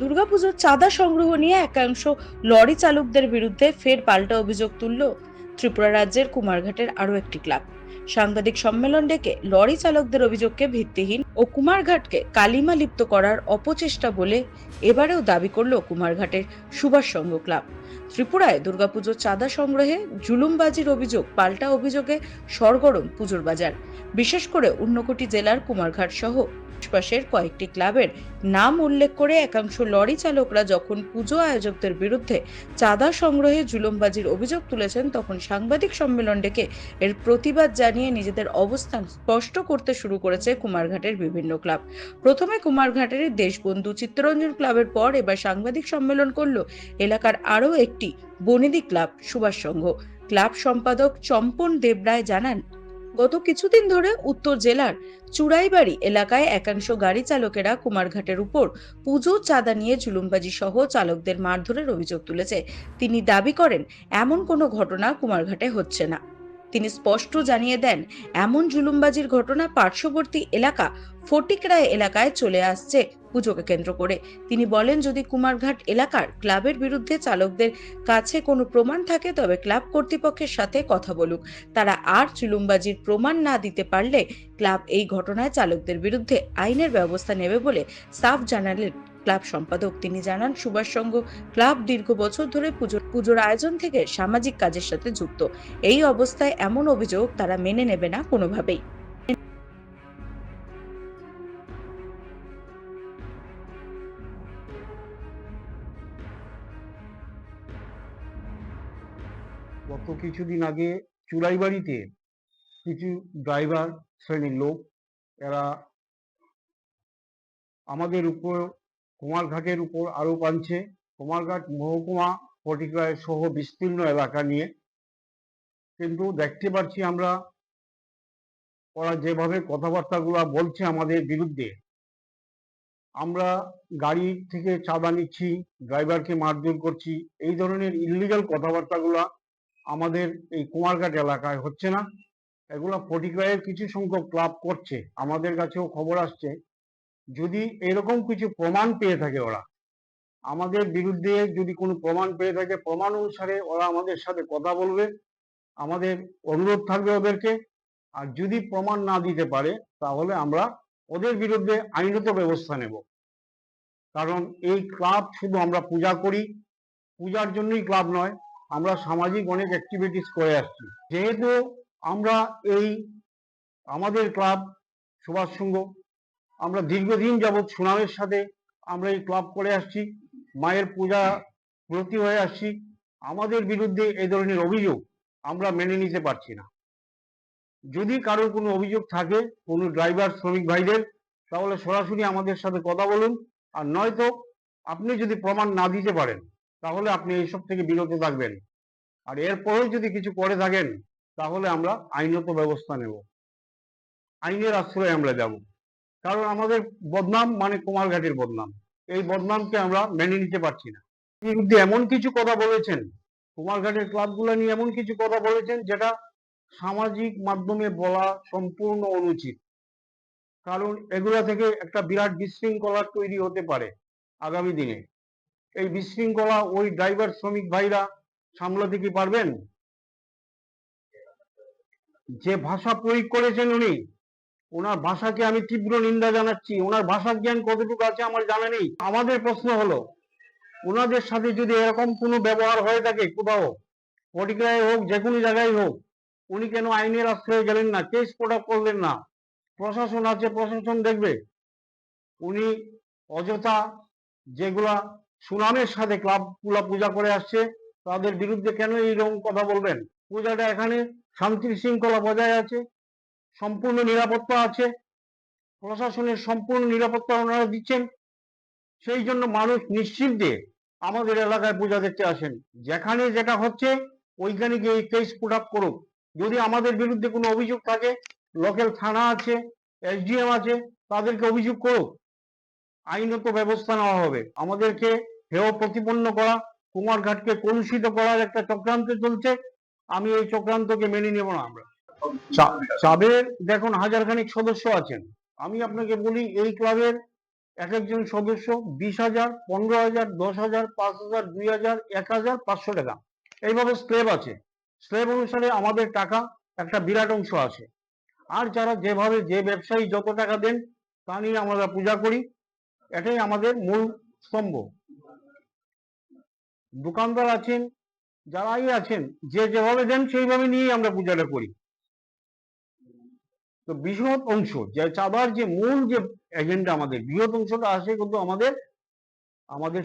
দুর্গাপুজোর চাঁদা সংগ্রহ নিয়ে একাংশ লরি চালকদের বিরুদ্ধে ফের পাল্টা অভিযোগ তুলল ত্রিপুরা রাজ্যের কুমারঘাটের আরও একটি ক্লাব। সাংবাদিক সম্মেলন ডেকে লরি চালকদের অভিযোগকে ভিত্তিহীন ও কুমারঘাটকে কালিমা লিপ্ত করার অপচেষ্টা বলে এবারেও দাবি করল কুমারঘাটের সুভাষ সংঘ ক্লাব। ত্রিপুরায় দুর্গাপুজোর চাঁদা সংগ্রহে জুলুমবাজির অভিযোগ, পাল্টা অভিযোগে সরগরম পুজোর বাজার। বিশেষ করে ঊনকোটি জেলার কুমারঘাট সহ আশপাশের কয়েকটি ক্লাবের নাম উল্লেখ করে একাংশ লরি চালকরা যখন পুজো আয়োজকদের বিরুদ্ধে চাঁদা সংগ্রহে জুলুমবাজির অভিযোগ তুলেছেন, তখন সাংবাদিক সম্মেলন ডেকে এর প্রতিবাদ জানিয়ে নিজেদের অবস্থান স্পষ্ট করতে শুরু করেছে কুমারঘাটের বিভিন্ন ক্লাব। প্রথমে কুমারঘাটের দেশবন্ধু চিত্তরঞ্জন ক্লাবের পর এবার সাংবাদিক সম্মেলন করল এলাকার আরও একটি বনেদি ক্লাব সুভাষ সংঘ। ক্লাব সম্পাদক চম্পন দেবরায় জানান গত কিছুদিন ধরে উত্তর জেলার চুড়াইবাড়ি এলাকায় একাংশ গাড়ি চালকেরা কুমারঘাটের উপর পুজো, চাঁদা নিয়ে জুলুমবাজি সহ চালকদের মারধরের অভিযোগ তুলেছে। তিনি দাবি করেন, এমন কোনো ঘটনা কুমারঘাটে হচ্ছে না। তিনি স্পষ্ট জানিয়ে দেন, এমন জুলুমবাজির ঘটনা পার্শ্ববর্তী এলাকা ফটিকরায় এলাকায় চলে আসছে পুজোকে কেন্দ্র করে। তিনি বলেন, যদি কুমারঘাট এলাকার ক্লাবের বিরুদ্ধে চালকদের কাছে কোনো প্রমাণ থাকে, তবে ক্লাব কর্তৃপক্ষের সাথে কথা বলুক। তারা আর জুলুমবাজির প্রমাণ না দিতে পারলে ক্লাব এই ঘটনায় চালকদের বিরুদ্ধে আইনের ব্যবস্থা নেবে বলে সাফ জানালেন ক্লাব সম্পাদক। তিনি জানান, সুভাষ সংঘ ক্লাব দীর্ঘ বছর ধরে পুজোর পুজোর আয়োজন থেকে সামাজিক কাজের সাথে যুক্ত। এই অবস্থায় এমন অভিযোগ তারা মেনে নেবে না কোনোভাবেই। গত কিছুদিন আগে চুড়াইবাড়িতে কিছু ড্রাইভার শ্রেণির লোক, এরা আমাদের উপর কুমারঘাটের উপর আরোপ আনছে কুমারঘাট মহকুমা ফটিকরায় সহ বিস্তীর্ণ এলাকা নিয়ে। কিন্তু দেখতে পাচ্ছি আমরা, ওরা যেভাবে কথাবার্তাগুলো বলছে আমাদের বিরুদ্ধে। আমরা গাড়ি থেকে চাঁদা নিচ্ছি, ড্রাইভারকে মারধর করছি। এই ধরনের ইলিগাল কথাবার্তাগুলা আমাদের এই কুমারঘাট এলাকায় হচ্ছে না। এগুলা ফটিকরায়ের কিছু সংখ্যক ক্লাব করছে। আমাদের কাছেও খবর আসছে। যদি এরকম কিছু প্রমাণ পেয়ে থাকে ওরা, আমাদের বিরুদ্ধে যদি কোনো প্রমাণ পেয়ে থাকে, প্রমাণ অনুসারে ওরা আমাদের সাথে কথা বলবে, আমাদের অনুরোধ থাকবে ওদেরকে। আর যদি প্রমাণ না দিতে পারে, তাহলে আমরা ওদের বিরুদ্ধে আইনত ব্যবস্থা নেব। কারণ এই ক্লাব শুধু আমরা পূজা করি, পূজার জন্যই ক্লাব নয়, আমরা সামাজিক অনেক অ্যাক্টিভিটিস করে আসছি। যেহেতু আমরা এই আমাদের ক্লাব সুভাষ সংঘ আমরা দীর্ঘদিন যাবৎ সুনামের সাথে আমরা এই ক্লাব করে আসছি, মায়ের পূজা ব্রতী হয়ে আসছি, আমাদের বিরুদ্ধে এ ধরনের অভিযোগ আমরা মেনে নিতে পারছি না। যদি কারোর কোনো অভিযোগ থাকে, কোনো ড্রাইভার শ্রমিক ভাইদের, তাহলে সরাসরি আমাদের সাথে কথা বলুন। আর নয়তো আপনি যদি প্রমাণ না দিতে পারেন, তাহলে আপনি এইসব থেকে বিরত থাকবেন। আর এরপরেও যদি কিছু করে থাকেন, তাহলে আমরা আইনত ব্যবস্থা নেব। আইনের আশ্রয়ে আমরা যাব। কারণ আমাদের বদনাম মানে কুমারঘাটের বদনাম। এই বদনামকে আমরা মেনে নিতে পারছি না। বিরুদ্ধে এমন কিছু কথা বলেছেন কুমারঘাটের ক্লাবগুলো নিয়ে এমন কিছু কথা বলেছেন যেটা সামাজিক মাধ্যমে বলা সম্পূর্ণ অনুচিত। কারণ এগুলা থেকে একটা বিরাট বিশৃঙ্খলা তৈরি হতে পারে আগামী দিনে। এই বিশৃঙ্খলা ওই ড্রাইভার শ্রমিক ভাইরা সামলাতে কি পারবেন? যে ভাষা প্রয়োগ করেছেন উনি ওনার ভাষাকে আমি তীব্র নিন্দা জানাচ্ছি। ওনার ভাষার জ্ঞান কতটুকু আছে আমার জানা নেই। আমাদের প্রশ্ন হলো, ওনাদের সাথে যদি এরকম কোনো ব্যবহার হয়ে থাকে কোথাও পটিকায় হোক যে কোনো জায়গায় হোক, উনি কেন আইনের আশ্রয়ে গেলেন না? কেস প্রোডাক্ট করলেন না? প্রশাসন আছে, প্রশাসন দেখবে। উনি অযথা যেগুলা সুনামের সাথে ক্লাবগুলা পূজা করে আসছে, তাদের বিরুদ্ধে কেন এইরকম কথা বলবেন? পূজাটা এখানে শান্তি শৃঙ্খলা বজায় আছে। সম্পূর্ণ নিরাপত্তা আছে। প্রশাসনের সম্পূর্ণ নিরাপত্তা ওনারা দিচ্ছেন। সেই জন্য মানুষ নিশ্চিন্তে আমাদের এলাকায় পূজা দেখতে আসেন। যেখানে যেটা হচ্ছে, ওইখানে গিয়ে কেস পুট আপ করুক। যদি আমাদের বিরুদ্ধে কোনো অভিযোগ থাকে লোকাল থানা আছে এসডিএম আছে, তাদেরকে অভিযোগ করুক। আইনত ব্যবস্থা নেওয়া হবে। আমাদেরকে হেয় প্রতিপন্ন করা, কুমারঘাটকে কলুষিত করার একটা চক্রান্ত চলছে। আমি এই চক্রান্তকে মেনে নেব না আমরা। চাবের দেখুন হাজার খানিক সদস্য আছেন। আমি আপনাকে বলি, এই ক্লাবের এক একজন সদস্য বিশ হাজার, পনেরো হাজার, দশ হাজার, পাঁচ হাজার, দুই হাজার, এক হাজার, পাঁচশো টাকা। এইভাবে স্লেব আছে। স্লেব অনুসারে আমাদের টাকা একটা বিরাট অংশ আছে। আর যারা যেভাবে যে ব্যবসায়ী যত টাকা দেন, তা নিয়ে আমরা পূজা করি। এটাই আমাদের মূল স্তম্ভ। দোকানদার আছেন, যারাই আছেন, যে যেভাবে দেন, সেইভাবে নিয়েই আমরা পূজাটা করি। তো বৃহৎ অংশ, যে চাঁদার যে মূল যে এজেন্ডা আমাদের, বৃহৎ অংশটা আসে কিন্তু আমাদের আমাদের